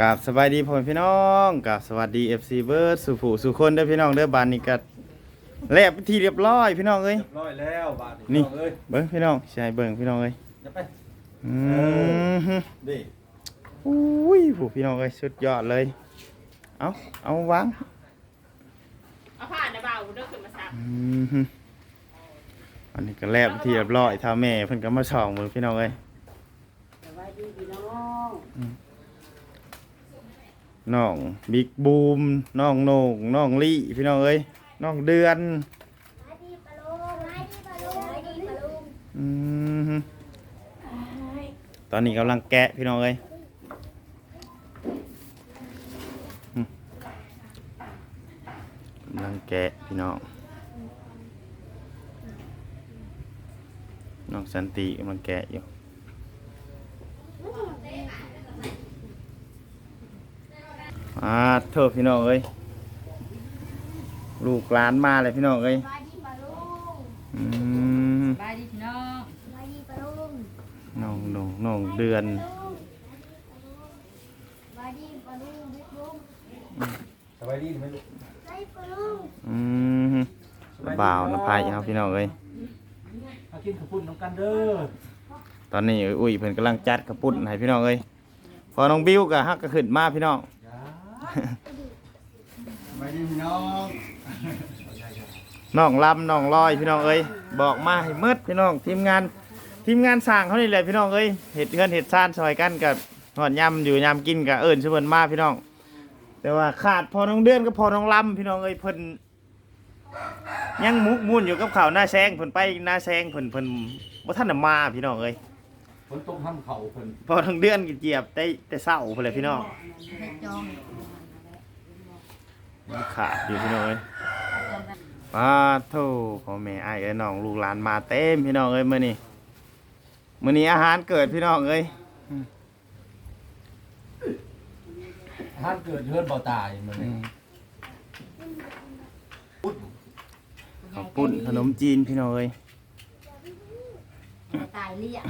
กับสบายดีพ่อแม่พี่น้องกับสวัสดี FC เบิร์ดสุผู้สุคนเด้อพี่น้องเด้อบานนี้ก็แลบเป็นที่เรียบร้อยพี่น้องเอ้ยเรียบร้อยแล้วบาทนี่เอ้ยเบิ่งพี่น้องใช่เบิ่งพี่น้องเอ้ยจะไปอืมฮึดิอุ้ยผู้พี่น้องเอ้ยสุดยอดเลย เอาเอาวางเอาผ่านนะบ่าวเด้อขึ้นมาซับอืมฮึอันนี้ก็แลบเป็นที่เรียบร้อยถ้าแม่เพิ่นก็มาส่องมือพี่น้องเอ้ยสบายดีพี่น้อง น้องบิ๊กบูมน้องโหน่งน้องลี่พี่น้องเอ้ยน้องเดือนอืมตอนนี้กำลังแกะพี่น้องเอ้ยกำลังแกะพี่น้องน้องสันติกำลังแกะอยู่ อ่า เถอะพี่น้องเอ้ยลูกหลานมาเลยพี่น้องเอ้ยมาดีปะลุงอืมบายดีพี่น้องมาดีปะลุงน้องน้องน้องเดือนมาดีปะลุงบิ๊กลุงสบายดีไหมลูกมาดีปะลุงอืมบ่าวนะพายเอาพี่น้องเอ้ยมากินข้าวปุ้นน้ำกันเด้อตอนนี้อุ้ยเพิ่นกำลังจัดกระปุ่นให้พี่น้องเอ้ยพอน้องบิวก็ฮักก็ขึ้นมาพี่น้องจ้าสบายดีพี่ น้องน้องลำน้องลอยพี่น้องเอ้ยบอกมาให้หมืดพี่น้องทีมงานทีมงานสร้างเขานี่แหละพี่น้องเอ้ยเห็ดเฮือนเห็ดซ่านซอยกันกับหอดยำอยู่ยำกินกับเอิญชื่อเพิ่นมาพี่น้อง แต่ว่าขาดพอน้องเดือนก็พอน้องลำพี่น้องเอ้ยเพิ่นยังมุกมุ่นอยู่กับข่าวหน้าแซงเพิ่นไปหน้าแซงเพิ่นเพิ่นบ่ทันได้มาพี่น้องเอ้ยฝนตกห้ำเข่าเพิ่นพอทั้งเดือนกินเจียบได้แต่เศร้าไปเลยพี่น้อง มันขาดอยู่พี่น้องเอ้ยป้าโธ่พ่อแม่ไอ้ายเอ้ยน้องลูกหลานมาเต็มพี่น้องเอ้ยมื้อนี้มื้อนี้อาหารเกิดพี่น้องเอ้ยท่านเกิดเฮือนเบาตายมันอืมข้าวปุ้นขนมจีนพี่น้องเอ้ยตายเลี่ย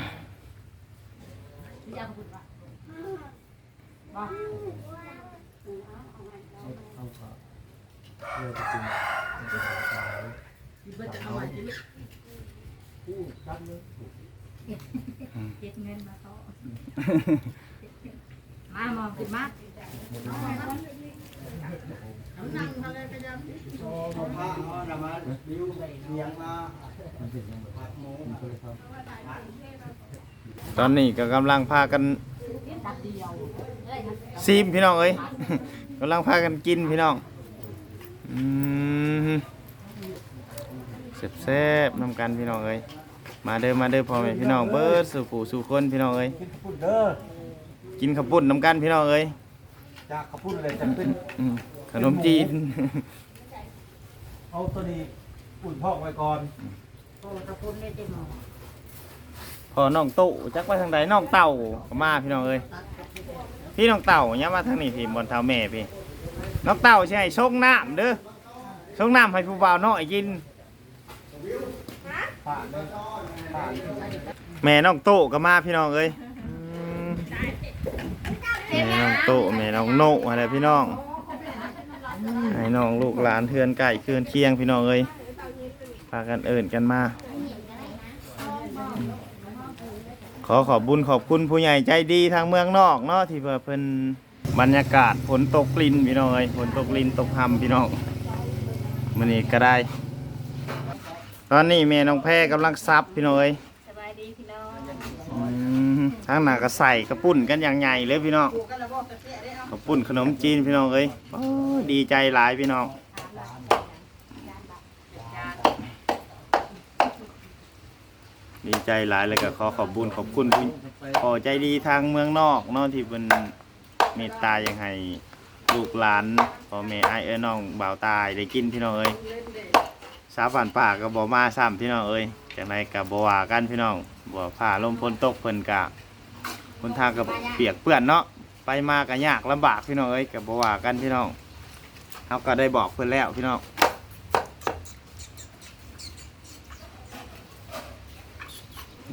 เลี่ยคุณวะ เก็บเงินมาเขามามองขึ้นมาตอนนี้ก็กำลังพากันซีมพี่น้องเอ้ย กำลังพากันกินพี่น้องอืมแซ่บๆนำกันพี่น้องเอ้ยมาเด้อมาเด้อพ่อแม่พี่น้องเบิดสู่ผู้สู่คนพี่น้องเอ้ยกินข้าวปุ้นเด้อกินข้าวปุ้นนำกันพี่น้องเอ้ยจากข้าวปุ้นอะไรจะเป็นอืมขนมจีนเอาตัวนี้อุ่นพอกไว้ก่อนโอ้ตะพุนไม่เต็มหม้อพอน้องตู่จักไปทางใดน้องเต่าก็มาพี่น้องเอ้ย พี่น้องเต่าเนี่ยมาทางนี้พี่บนเท้าแม่พี่น้องเต่าใช่ชงน้ำเด้อชงน้ำให้ผู้บ่าวน้อยกินแม่น้องโตก็มาพี่น้องเอ้ยแม่น้องโตแม่น้องโนอะไรพี่น้องไอ้น้องลูกหลานเทือนไก่เคือนเคียงพี่น้องเอ้ยพากันเอิ่นกันมาอืมข อขอบบุญขอบคุณผู้ใหญ่ใจดีทางเมืองนอกเนาะที่เพื่อเพิ่นบรรยากาศฝนตกลินพี่น้องเอ้ยฝนตกลินตกหำพี่น้องมันนี้ก็ได้ ตอนนี้แม่น้องแพรกำลังซับพี่น้องเอ้ยสบายดีพี่น้องอืมทางหนาก็ใส่กระปุ่นกันอย่างใหญ่เลยพี่น้องกระปุ่นขนมจีนพี่น้องเอ้ยดีใจหลายพี่น้อง ดีใจหลายเลยก็ขอขอบบุญขอบคุณผู้ขอใจดีทางเมืองนอกเนาะที่เป็นเมตตายังให้ลูกหลานพ่อแม่ไอายเอ้ยน้องบ่าวตายได้กินพี่น้องเอ้ยสาฝันป่ากก็บ่มาซ้ำพี่น้องเอ้ยจังไรก็บ่ว่ากันพี่น้องบ่ผ่าลมฝนตกเพิ่นกะคนทางกับเปียกเปื้อนเนาะไปมาก็ยากลำบากพี่น้องเอ้ยก็บ่ว่ากันพี่น้องเฮาก็ได้บอกเพิ่นแล้วพี่น้อง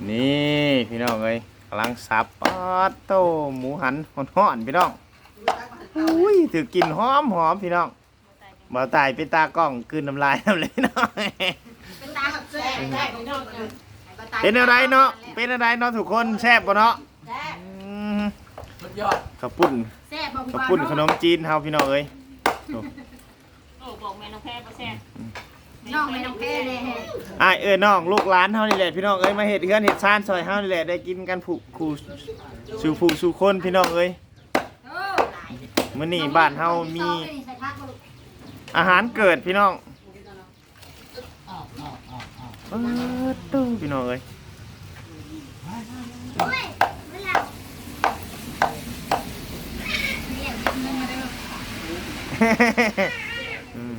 นี่พี่น้องเอ้ยกำลังสับปอดโตหมูหันห่อนๆพี่น้องอุ้ยถือกินหอมหอมพี่น้องบ่ตายเป็นตากล้องคืนน้ำลายน้ำเลยเนาะเป็นตากับแซ่บได้พี่น้องเป็นอะไรเนาะเป็นอะไรเนาะทุกคนแซ่บบ่เนาะแซ่บอืมสุดยอดข้าวปุ้นแซ่บบ่ข้าวปุ้นขนมจีนเฮาพี่น้องเอ้ยโอ้บอกแม่น้องแพ้บ่แซ่บ น้องไม่น้องแพ้เลยอ้ายเอ้ยน้องลูกหลานเฮานี่แหละพี่น้องเอ้ยมาเฮ็ดเฮือนเฮ็ดซ่านซอยเฮานี่แหละได้กินกันผูกคู่สู่ผู้สู่คนพี่น้องเอ้ยโอ้มื้อนี้บ้านเฮามีอาหารเกิดพี่น้องเออตู้พี่น้องเอ้ยโอ้ยไม่หลับ อืม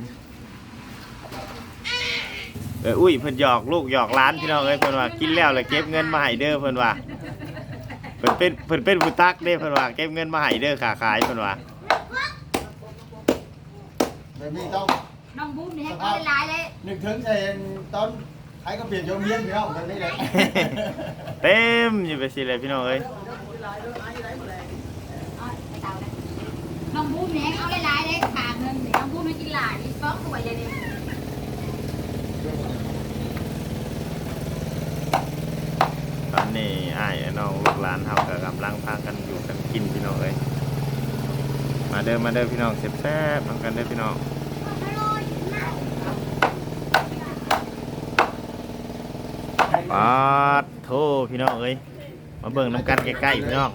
เอออุ้ยเพิ่นหยอกลูกหยอกหล้านพี่น้องเอ้ยเพิ่นว่ากินแล้วแล้วเก็บเงินมาให้เด้อเพิ่นว่าเพิ่นเป็นเพิ่นเป็นผู้ตักเด้เพิ่นว่าเก็บเงินมาให้เด้อขาขายเพิ่นว่าเดี๋ยวนี้ต้องน้องบุ้มนี่ให้เขาหลายเลยนึกถึงใส่ตอนใครก็เปลี่ยนโยมเยียนพี่น้องกันนี่แหละเต็มอยู่ไปสิเลยพี่น้องเอ้ยน้องบุ้มนี่ให้เขาหลายเลยขาเงินน้องบุ้มให้กินหลายนี่ฟ้องตัวใหญ่เลย ต อนนี้อ้ายน้องลูกหลานเฮาก็กำลังพากันอยู่กันกินพี่น้องเอ้ยมาเด้อมาเด้อพี่น้องแซ่บๆนำกันเด้อพี่น้องอร่อยมากปาดโทพี่น้องเอ้ยมาเบิ่งน้ำกันใกล้ๆพี่น้อง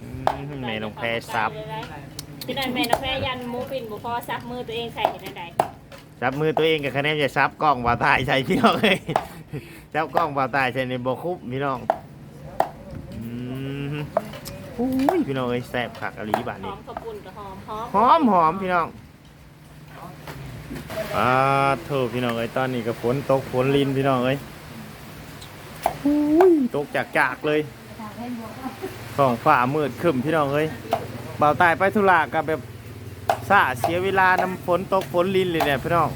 อืมแม่น้องแพรซับที่นั่นแม่น้องแพ้ยันหมูปิ่นบ่พอซักมือตัวเองใส่เห็นอันใดจับมือตัวเองกับคะแนนจะซับกล้องบ่าวตายใช่พี่น้องเอ้ยจับกล้องบ่าวตายใช่ในบ่คุบพี่น้องอืม อุ้ยพี่น้องเอ้ยแซ่บคักอลีบาดหนี้อมข้าวปุ้นกับหอมหอมหอมหอมพี่น้องอ่าโทษพี่น้องเอ้ยตอนนี้ก็ฝนตกฝนลินพี่น้องเอ้ยอุ้ยตกจากจากๆเลยท้องฟ้ามืดครึ้มพี่น้องเอ้ยบ่าวตายไปธุระกับแบบซาเสียเวลานำฝนตกฝนลินเลยเนี่ยพี่น้อง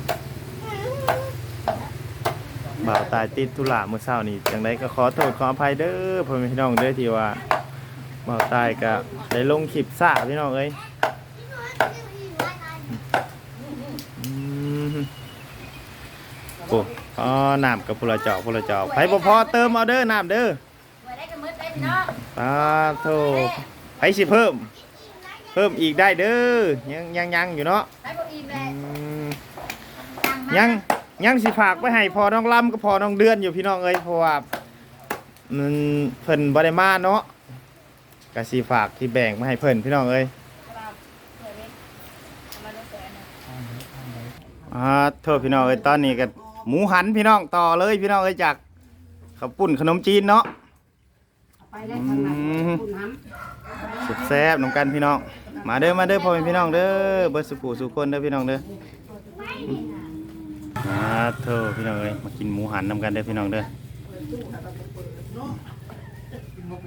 บ่าวตายติดธุระเมื่อเช้านี้จังไดก็ขอโทษขออภัยเด้อพ่อแม่พี่น้องเด้อที่ว่า บ่าวตายก็ได้ลงคลิปซ่าพี่น้องเอ้ยอืมโอ้อ๋อน้ำกับพลเจาะพลเจาะไผบ่พอเติมเอาเด้อน้ำเด้อไว้ได้กับมืดไปาโทไผสิเพิ่ม เพิ่มอีกได้เด้อยังยังยังอยู่เนาะยมยังยังสิฝากไว้ให้พอน้องลำกับพอน้องเดือนอยู่พี่น้องเอ้ยเพราะว่ามันเพิ่นบ่ได้มาเนาะ ก็สิฝากที่แบ่งมาให้เพิ่นพี่น้องเอ้ยอ่าโทษพี่น้องเอ้ยตอนนี้ก็หมูหันพี่น้องต่อเลยพี่น้องเอ้ยจากข้าวปุ้นขนมจีนเนาะไปเลยข้างในคุณน้สุดแซ่บน้องกันพี่น้อง มาเด้อมาเด้อพ่อแม่พี่น้องเด้อเบิร์สุกูสุคนเด้อพี่น้องเด้ออ่าโทษพี่น้องเอ้ยมากินหมูหันนำกันเด้อพี่น้องเด้อกินมุก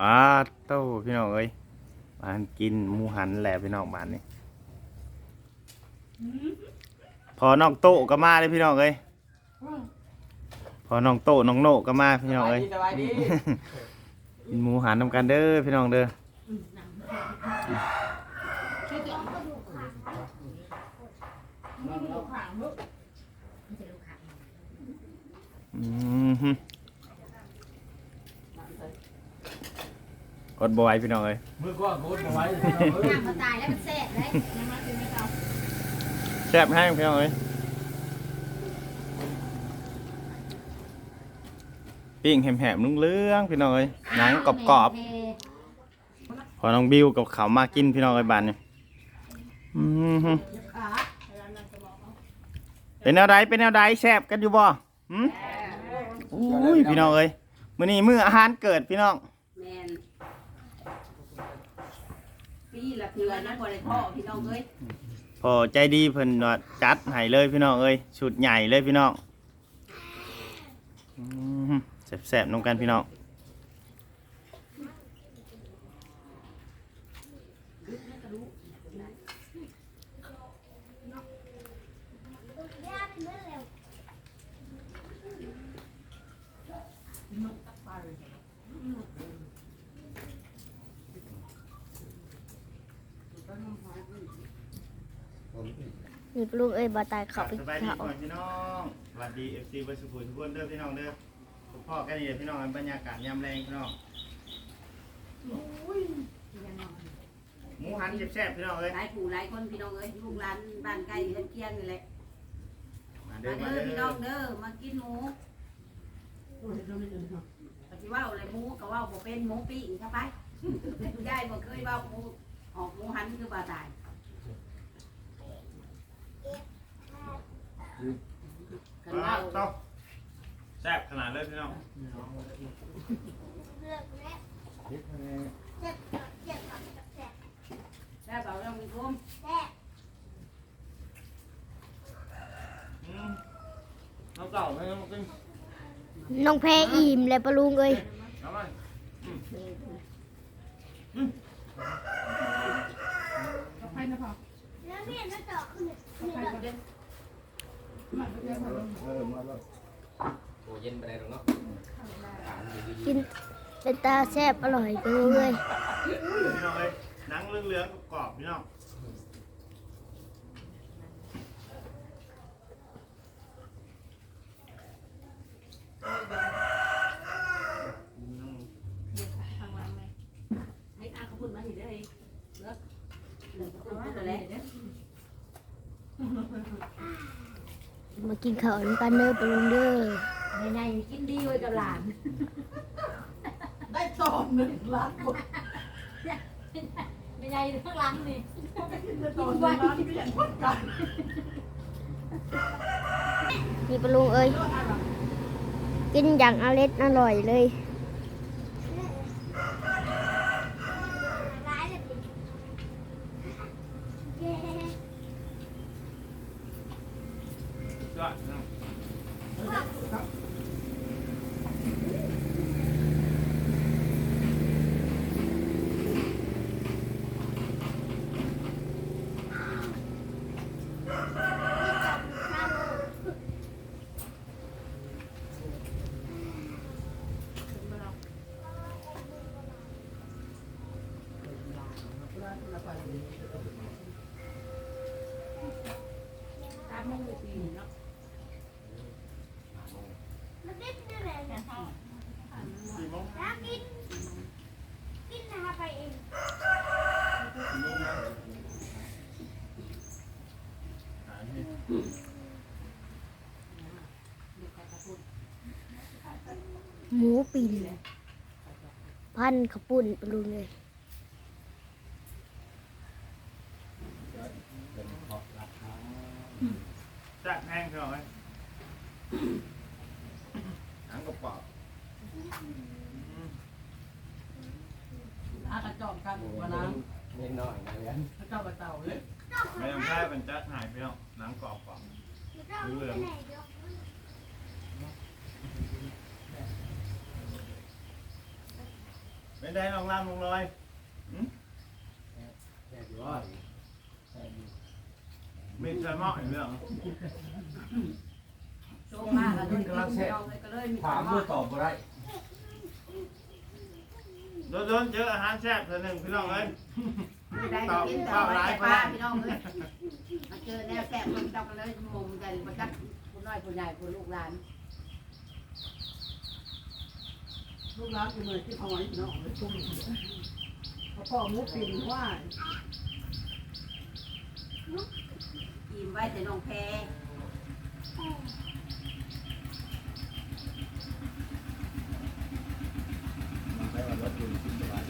ปินแล้วก็แซ่บๆเด้ออ่าโตพี่น้องเอ้ยมากินหมูหันแหละพี่น้องบ้านนี้พอน้องโตก็มาเลยพี่น้องเอ้ยพอน้องโตน้องโนก็มาพี่น้องเอ้ยสบายดีกินหมูหันนำกันเด้อพี่น้องเด้ออืม ฮึกดบอยพี่น้องเอ้ยมือก็โกดเอาไว้ำน้ำมาตายแล้วมันแซ่บเลยน้ำมาถึงไม่เอาแซ่บแห้งพี่น้องเอ้ยปิ้งแหมๆเลื้องๆพี่น้องเอ้ยหนังกรอบๆพอน้องบิวกับเขาวมากินพี่น้องเอ้ยบานนี่อืมฮึเป็นแนวใดเป็นแนวใดแซ่บกันอยู่บ่หืมอุ้ยพี่น้องเอ้ยมื้อนี้มื้ออาหารเกิดพี่น้อง แมน ปีละเทือนะบ่ได้พ่อพี่น้องเอ้ยพอใจดีเพิ่นว่าจัดให้เลยพี่น้องเอ้ยชุดใหญ่เลยพี่น้องอืมแซ่บๆน้องกันพี่น้อง นี่ปะลุงเอ้ยบ่ตายเขาไปสบายดีเขาก่อนพี่น้องสวัสดี FC เบอร์สุขุมทุกคนเด้อพี่น้องเด้อพบพ่อกันนี่พี่น้องบรรยากาศยามแรงพี่น้องหมูหันแซ่บๆพี่น้องเอ้ยหลายผู้หลายคนพี่น้องเอ้ยลูกหลานบ้านใกล้เรือนเคียงนี่แหละมามาเด้อมาเด้อเด้พี่น้อองเด้อมากินหมูปฏิว่าอะไรหมูก็ว่าบ่เป็นหมูปิ้งเข้าไปยายบ่เคยว่าหมูออกหมูหันคือบ่าตาย กันมาว่าต้องแซ่บขนาดเลยพี่น้องเลือกแล้วเจ็บเจ็บเจ็บเจ็บแซ่บเอาเรื่องมีคุ้มแซ่บอืมน้ำเก่าไม่ต้องกินน้องแพรอิ่มเลยปะลุงเอ้ยเอามาแล้วพี่น่าจะขึ้น โอ้เย็นไปได้หรอกเนาะกินเป็นตาแซ่บอร่อยปะลุงเอ้ยพี่น้องเอ้ยหนังเหลืองๆกรอบๆพี่น้องอื มให้อาเขาพูดมาสิได้เลิกเลิกเอาไว้แล้วแหละมากินข้าวน้ำกันเด้อปะลุงเด้อในในกินดีไว้กับหลาน ได้ตอมหนึ่งล้านคนในในข้างหลังนี่ตอมหนึ่งล้านเปลี่ยนคนกันนี่ปะลุงเอ้ย กินอย่างอร่อยอร่อยเลย ยอดพี่น้อง ตามมงปีเนาะ สี่โมง กินกินนะคะไปเอง สี่โมงนะหาที่ หมูปิ่นพันขาวปุ่นปะลุงเลยแซ่บแห้งพี่น้องเอ้ยหนังกรอบอากระจอกกันหัวน้เล่นน้อยนะเนี่ยำกระเจ้ากระเจ้าเลยๆไม่ต้องใช้เป็นจัดหายพี่น้องหนังกรอบกรอบรู้เรื่อง ไม่ได้ลองล่ามลงลอยแซ่บอยู่ว่ามีใส่หม้ออีกเรื่องโชคมากเลยพี่น้องเลยก็เลยมีถามเมื่อตอบบ่ได้โดนๆเจออาหารแซ่บเท่านึงพี่น้องเอ้ยไม่ได้กินแต่เอาไว้ป้าพี่น้องเลยมาเจอแนวแซ่บคนเจ้าก็เลยมุมกันประจักผู้น้อยผู้ใหญ่ผู้ลูกหลาน ลูกหลานคือเหมือนที่เอาไว้เนาะเลยตุ้มเขาพ่อมุกปีนว่าอิ่มไว้แต่น้องแพงไปวันี่ปะลุงเอ้ย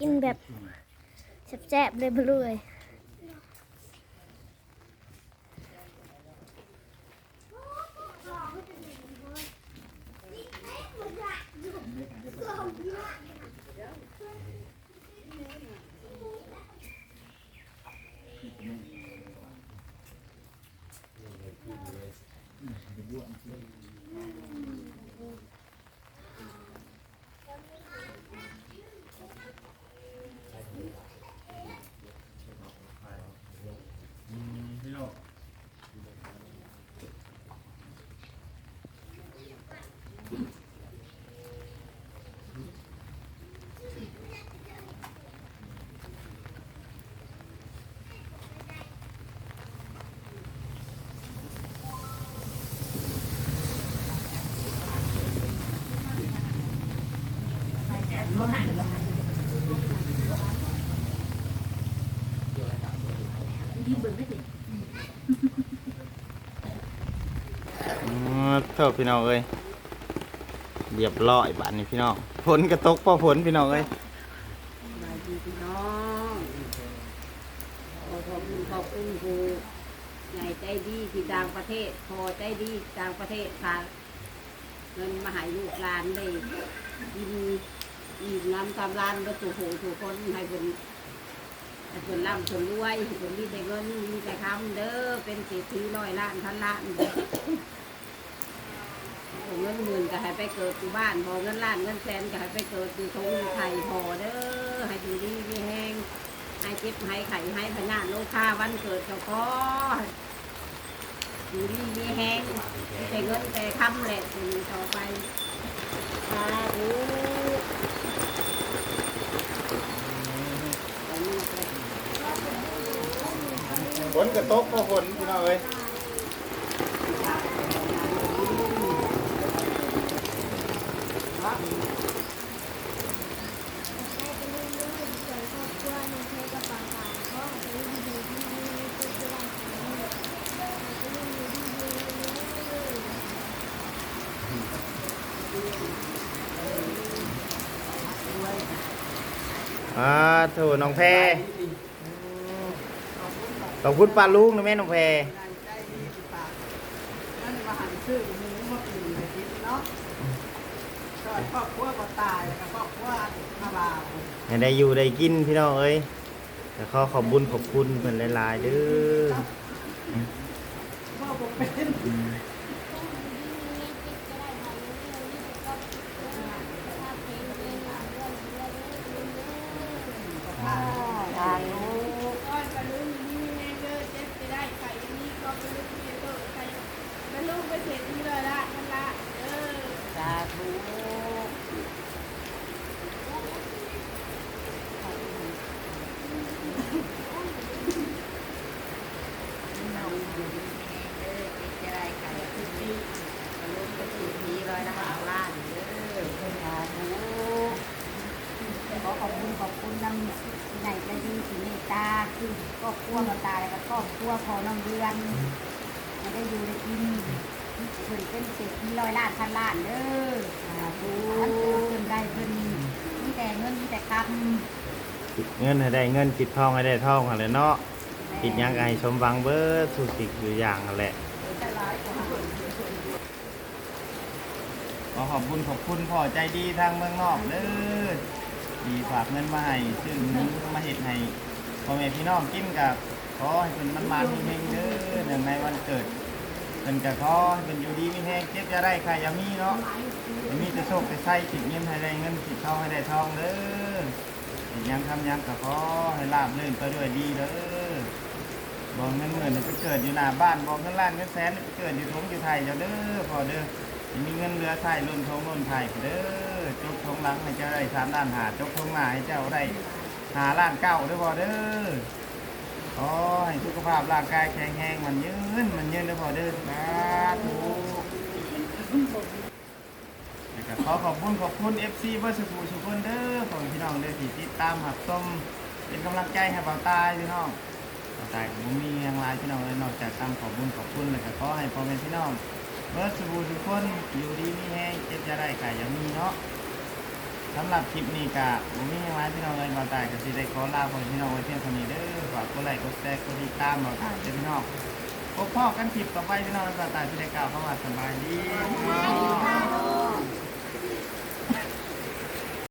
กินแบบแซ่บๆเลยปะลุงเอ้ย เท่าพี่น้องเอ้ยเรียบร้อยบ้าดนี้พี่น้องฝนกระตกพอฝนพี่น้องเอ้ยมาดีพี่น้องขอขอบคุณขอบคุณครูใหญ่ใจดีที่ต่างประเทศ พอใจดีต่างประเทศพาเงินมาหายลูกหลานได้ยิน ยินน้ำตามร้านก็ถูกหูถูกคนให้เป็นให้เป็นร่ำเป็นรวยให้เป็นมีแต่เงินมีแต่คำเด้อเป็นเศรษฐีร้อยล้านพันล้านเอาเงินหมื่นก็ให้ไปเกิดอยู่บ้านพอเงินล้านเงินแสนก็ให้ไปเกิดอยู่ทงไทยพอเด้อให้ดีมีแห้งให้เจ็บให้ไข่ให้พญานโลคาวันเกิดเจ้าก็อยู่ดีมีแห้งแต่เงินแต่คำแหละต่อไปสาธุขอบคุณครับ ฝนกระตกพอฝนพี่น้องเอ้ยให้เป็นเรื่องเรื่องส่วนครอบครัวในเทศกาลต่างๆก็ให้เป็นเรื่องดีๆที่มีตัวตนของมันให้เถื่องดีๆเลยอ่าโถน้องแพร ขอบคุณป้าลุงนะแม่น้องแพรใจดีสิปากนั่นมาหันชื่อหมูมาปีนไปกินเนาะก็ครอบครัวก็ตายแล้วก็ครอบครัวมาบาวให้ได้อยู่ได้กินพี่น้องเอ้ยแต่ขอขอบบุญขอบคุณเพิ่นหลายๆเด้อพ่อผมเป็น สาธุ ก้อนกระลุงนี่แม่เด้อเจ็บไปได้ไข่นี่ก็กระลุงนี่เด้อไข่กระลุงไปเสร็จนี่เลยละทันละเออ สาธุ เราอยู่ดีมีแรงเด้อคิดจะได้ขายทุกทีกระลุกกระสุนทีร้อยละห้าล้านเด้อสาธุ ขอขอบคุณขอบคุณนำที่ไหนใจดีที่เมตตาคื อบครัวเราตาแล้วก็ครอบครัวพอน้องเดือนมาได้อยู่ได้กินเพิ่นเป็นเศรษฐีร้อยล้านพันล้านเด้อสาธุเพิ่นได้เพิ่นมีแต่เงินมีแต่คคิดเงินให้ได้เงินคิดทองให้ได้ทองหั่นแหละเนาะำคิดหยังก็ให้สมหวังเบิดทุกสิ่งทุกอย่างนั่นแหละขอขอบคุณขอบคุณพ่อใจดีทางเมืองนอกเด้อที่ฝากเงินมาให้ซึ่งหมูมาเฮ็ดให้ พ่อแม่พี่น้องกินกับขอให้เป็นมันมามีเฮงเด้อเนื่งในวันเกิดเป็นก็ขอให้เป็นอยู่ดีมีแฮงเก็บจะได้ใครย่ามีเนาะยามีแต่โชคแต่ไส้ติดเงินให้ได้เงินติดทองให้ได้ทองเด้อเฮ็ดยังทำยังก็ขอให้ราบรื่นไปด้วยดีเด้อบอกเงินหมื่นไปเกิดอยู่หน้าบ้านบอกเงินล้านเงินแสนไปเกิดอยู่ทงอยู่ไทยเจ้าเด้อพอเด้อมีเงินเรือไทยล้นทงล้นไทยเด้อจกทงหลังให้เจ้าได้สามล้านหาจกทงหน้าให้เจ้าได้ หาล้านเก้าเด้อพอเด้อขอให้สุขภาพร่างกายแข็งแรงมันยืนมันยืนเด้อพอเด้อสาธุแล้วก็ขอขอบคุณขอบคุณ FC เบอร์สุขุสุขคนเด้อของพี่น้องเด้อที่ติดตามหับส้มเป็นกำลังใจให้เบาตายพี่น้องตายผมมีอย่างไรพี่น้องเลยนอกจากคำขอบคุณขอบคุณแล้วก็ขอให้พ่อแม่พี่น้องเบิร์สบูชุกคนอยู่ดีมีแห้งเจ็บจะได้ไก่ยังมีเนาะ สำหรับคลิปนี้กะผมมีอย่างไรพี่น้องเลยมาตายกับซีได้ขอลาไปพี่น้องไว้เพียงเท่านี้เด้อฝากกดไลค์กดแชร์กดติดตามมาตายเจ้าพี่น้องพบพ่อกันคลิปต่อไปพี่น้องมาตายซีได้กล่าวเข้ามาสบายดีพ่อ